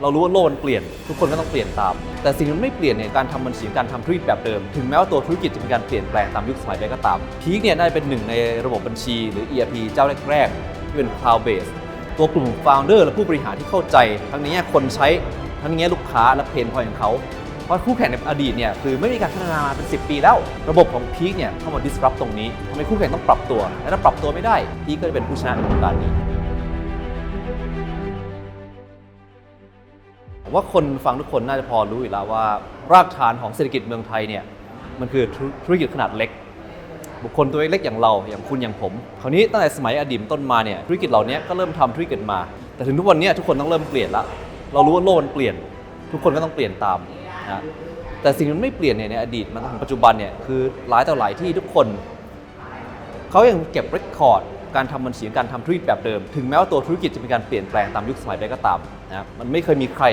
เรารู้ว่าโลกมันเปลี่ยน ทุกคนก็ต้องเปลี่ยนตาม แต่สิ่งที่มันไม่เปลี่ยนเนี่ยการทำบัญชีการทำธุรกิจแบบเดิม ถึงแม้ว่าตัวธุรกิจจะมีการเปลี่ยนแปลงตามยุคสมัยไปก็ตามพีคเนี่ยได้เป็นหนึ่งในระบบบัญชีหรือ ERP เจ้าแรกๆที่เป็น cloud base ตัวกลุ่ม founder และผู้บริหารที่เข้าใจ ทั้งนแง่คนใช้ทั้งนแง่ลูกค้าและเพนพอยของเขาเพราะคู่แข่งในอดีตเนี่ยคือไม่มีการพัฒนามาเป็น 10 ปีแล้ว ระบบของพีคเนี่ยเข้ามา disrupt ตรงนี้ทำให้คู่แข่งต้องปรับตัว และถ้าปรับตัวไม่ได้พีคก็จะเป็นผู้ชนะในวงการนี้ ผมว่าคนฟังทุกคนน่าจะพอรู้อยู่แล้วว่า รากฐานของเศรษฐกิจเมืองไทยเนี่ยมันคือธุรกิจขนาดเล็ก บุคคลตัวเล็กอย่างเราอย่างคุณอย่างผมคราวนี้ตั้งแต่สมัยอดีตต้นมาเนี่ยธุรกิจเหล่านี้ก็เริ่มทำธุรกิจมา แต่ถึงทุกวันนี้ทุกคนต้องเริ่มเปลี่ยนละเรารู้ว่าโลกมันเปลี่ยน ทุกคนก็ต้องเปลี่ยนตามนะแต่สิ่งที่มันไม่เปลี่ยนเนี่ยในอดีตมันถึงปัจจุบันเนี่ยคือหลายต่อหลายที่ทุกคนเขายังเก็บเรคคอร์ดการทำบัญชีการทำธุรกิจแบบเดิม ถึงแม้ว่าตัวธุรกิจจะมีการเปลี่ยนแปลงตามยุคสมัยไปก็ตามนะครับมันไม่เคยมีใคร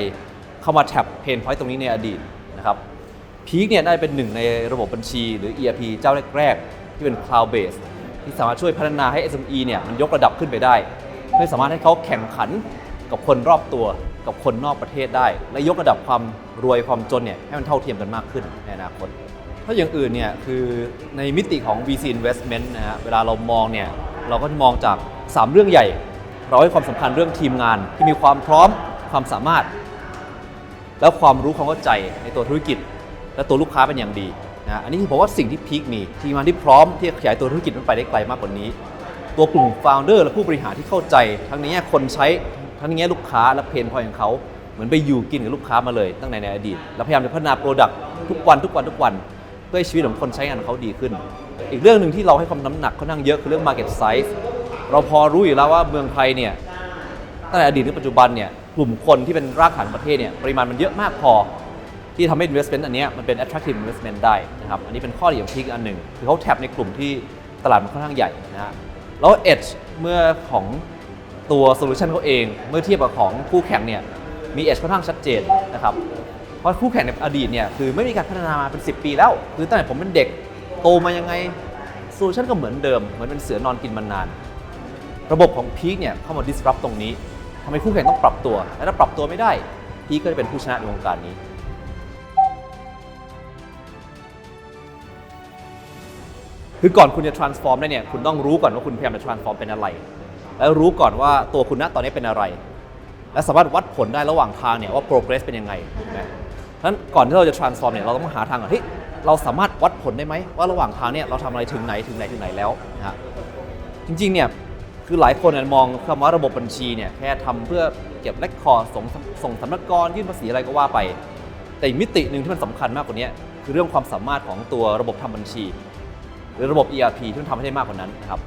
เข้ามาแท็บเพนพอยต์ตรงนี้ในอดีตนะครับพีคเนี่ยได้เป็นหนึ่งในระบบบัญชี หรือ ERP เจ้าแรกๆ ที่เป็น cloud based ที่สามารถช่วยพัฒนาให้ SME เนี่ยมันยกระดับขึ้นไปได้ เพื่อสามารถให้เขาแข่งขันกับคนรอบตัวกับคนนอกประเทศได้ และยกระดับความรวยความจนเนี่ยให้มันเท่าเทียมกันมากขึ้นในอนาคต ถ้าอย่างอื่นเนี่ยคือในมิติของ VC investment นะฮะเวลาเรามองเนี่ยเราก็มองจาก 3 เรื่องใหญ่ เราให้ความสำคัญเรื่องทีมงานที่มีความพร้อมความสามารถ และความรู้ความเข้าใจในตัวธุรกิจ และตัวลูกค้าเป็นอย่างดีนะอันนี้คือผมว่าสิ่งที่พีคมีทีมงานที่พร้อมที่จะขยายตัวธุรกิจมันไปได้ไกลมากกว่านี้ ตัวกลุ่ม founder และผู้บริหารที่เข้าใจ ทั้งนแง่คนใช้ทั้งนแง่ลูกค้าและเพนพอยของเขาเหมือนไปอยู่กินกับลูกค้ามาเลย ตั้งแต่ในอดีตแล้วพยายามจะพัฒนาโปรดักต์ทุกวันทุกวันทุกวันเพื่อให้ชีวิตของคนใช้งานของเขาดีขึ้น อีกเรื่องหนึ่งที่เราให้ความน้ำหนักค่อนข้างเยอะคือเรื่อง market size เราพอรู้อยู่แล้วว่าเมืองไทยเนี่ยตั้งแต่อดีตถึงปัจจุบันเนี่ย กลุ่มคนที่เป็นรากฐานประเทศเนี่ยปริมาณมันเยอะมากพอ ที่ทำให้ investment อันเนี้ยมันเป็น attractive investment ได้นะครับอันนี้เป็นข้อดีของพีกอันหนึ่งคือเขาแท็บในกลุ่มที่ตลาดมันค่อนข้างใหญ่นะฮะแล้ว edge เมื่อของตัวโซลูชันเขาเองเมื่อเทียบกับของคู่แข่งเนี่ยมี edge ค่อนข้างชัดเจนนะครับเพราะคู่แข่งในอดีตเนี่ยคือไม่มีการพัฒนามาเป็น 10 ปีแล้วคือตั้งแต่ผมเป็นเด็กโตมายังไงโซลูชันก็เหมือนเดิม เหมือนเป็นเสือนอนกินมันนาน ระบบของพีคเนี่ยเข้ามา disrupt ตรงนี้ ทำให้คู่แข่งต้องปรับตัว และถ้าปรับตัวไม่ได้ พีคก็จะเป็นผู้ชนะในวงการนี้ คือก่อนคุณจะ transform ได้เนี่ยคุณต้องรู้ก่อนว่าคุณพยายามจะ transform เป็นอะไร แล้วรู้ก่อนว่าตัวคุณณตอนนี้เป็นอะไร และสามารถวัดผลได้ระหว่างทางเนี่ยว่า progress เป็นยังไงนะฉะนั้นก่อนที่เราจะ transform เนี่ยเราต้องหาทางก่อนเฮ้ยเราสามารถวัดผลได้ไหมว่าระหว่างทางเนี่ยเราทำอะไรถึงไหนถึงไหนถึงไหนแล้วนะฮะจริงๆเนี่ย คือหลายคนมองคำว่าระบบบัญชีเนี่ยแค่ทำเพื่อเก็บเรคคอร์ดส่งส่งสำนักกรยื่นภาษีอะไรก็ว่าไป แต่อีมิติหนึ่งที่มันสำคัญมากกว่านี้คือเรื่องความสามารถของตัวระบบทำบัญชี หรือระบบ ERP ที่มันทำให้ได้มากกว่านั้นนะครับ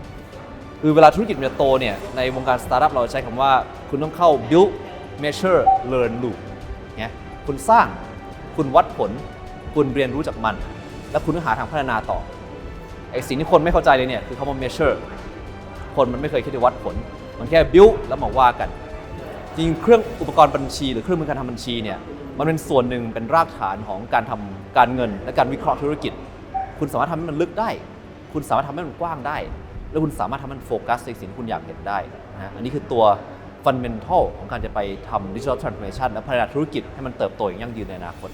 คือเวลาธุรกิจมันจะโตเนี่ยในวงการสตาร์ทอัพเราใช้คำว่าคุณต้องเข้า build measure learn loop เนี่ยคุณสร้างคุณวัดผล คุณเรียนรู้จากมัน แล้วคุณหาทางพัฒนาต่อไอสิ่งที่คนไม่เข้าใจเลยเนี่ยคือคำว่า measure คนมันไม่เคยคิดจะวัดผล มันแค่ build แล้วมาว่ากัน จริงเครื่องอุปกรณ์บัญชี หรือเครื่องมือการทำบัญชีเนี่ยมันเป็นส่วนหนึ่งเป็นรากฐานของการทำการเงิน และการวิเคราะห์ธุรกิจ คุณสามารถทำให้มันลึกได้ คุณสามารถทำให้มันกว้างได้ แล้วคุณสามารถทำให้มันโฟกัสในสิ่งที่คุณอยากเห็นได้นะอันนี้คือตัวฟันเ m นทัลของการจะไปทำดิจิทัลทรานส์ o r m a t i o n และพัฒนาธุรกิจให้มันเติบโตอย่างยั่งยืนในอนาคต